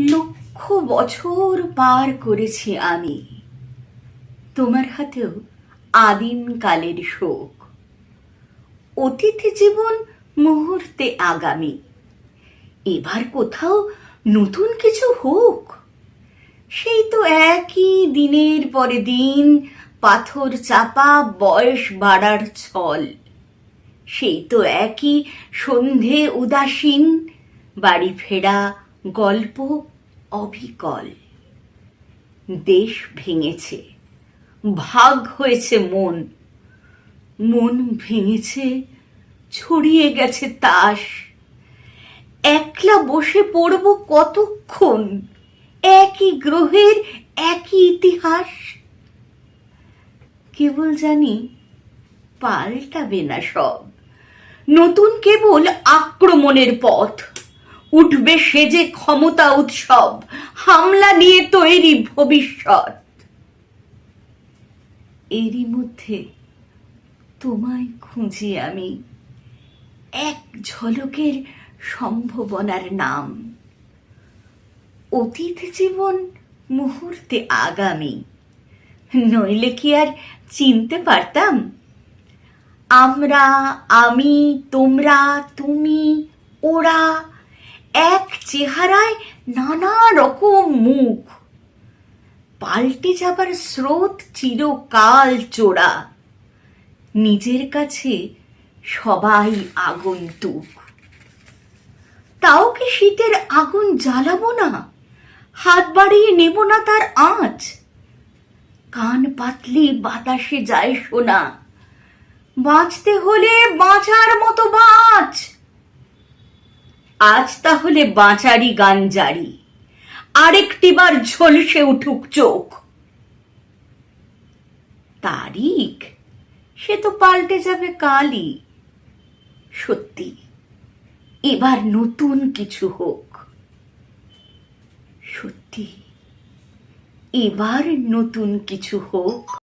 লক্ষ বছর পার করেছি আমি। তোমার হাতেও আদিম কালের শোক। অতিথি জীবন মুহূর্তে আগামী। এবার কোথাও নতুন কিছু হোক। সেই তো একই দিনের পরে দিন, পাথর চাপা বয়স বাড়ার ছল। সেই তো একই সন্ধে উদাসীন, বাড়ি ফেরা গল্প অবিকল। দেশ ভেঙেছে, ভাগ হয়েছে মন। মন ভেঙেছে, ছড়িয়ে গেছে তাস। একলা বসে পড়ব কতক্ষণ? একই গ্রহের একই ইতিহাস। কেবল জানি পাল্টাবে না সব। নতুন কেবল আক্রমণের পথ। উঠবে সেজে ক্ষমতা উৎসব, হামলা নিয়ে তৈরি ভবিষ্যৎ। এরই মধ্যে তোমায় খুঁজি আমি, এক ঝলকের সম্ভাবনার নাম। অতীত জীবন মুহূর্তে আগামী, নইলে কি আর চিনতে পারতাম? আমরা, আমি, তোমরা, তুমি, ওরা এক চেহারায় নানা রকম মুখ। পাল্টে যাবার স্রোত চিরকাল চোরা। নিজের কাছে সবাই আগন্তুক। তাও কি শীতের আগুন জ্বালাবো না? হাত বাড়িয়ে নেব না তার আঁচ? কান পাতলি বাতাসে যায় শোনা বাঁচতে হলে বাঁচার মতো বাঁচ। আজ তাহলে বাঁচারি গান জারি আরেকটিবার ঝলসে উঠুক চোখ। তারিখ? সে তো পাল্টে যাবে কালই। সত্যি, এবার নতুন কিছু হোক। সত্যি, এবার নতুন কিছু হোক।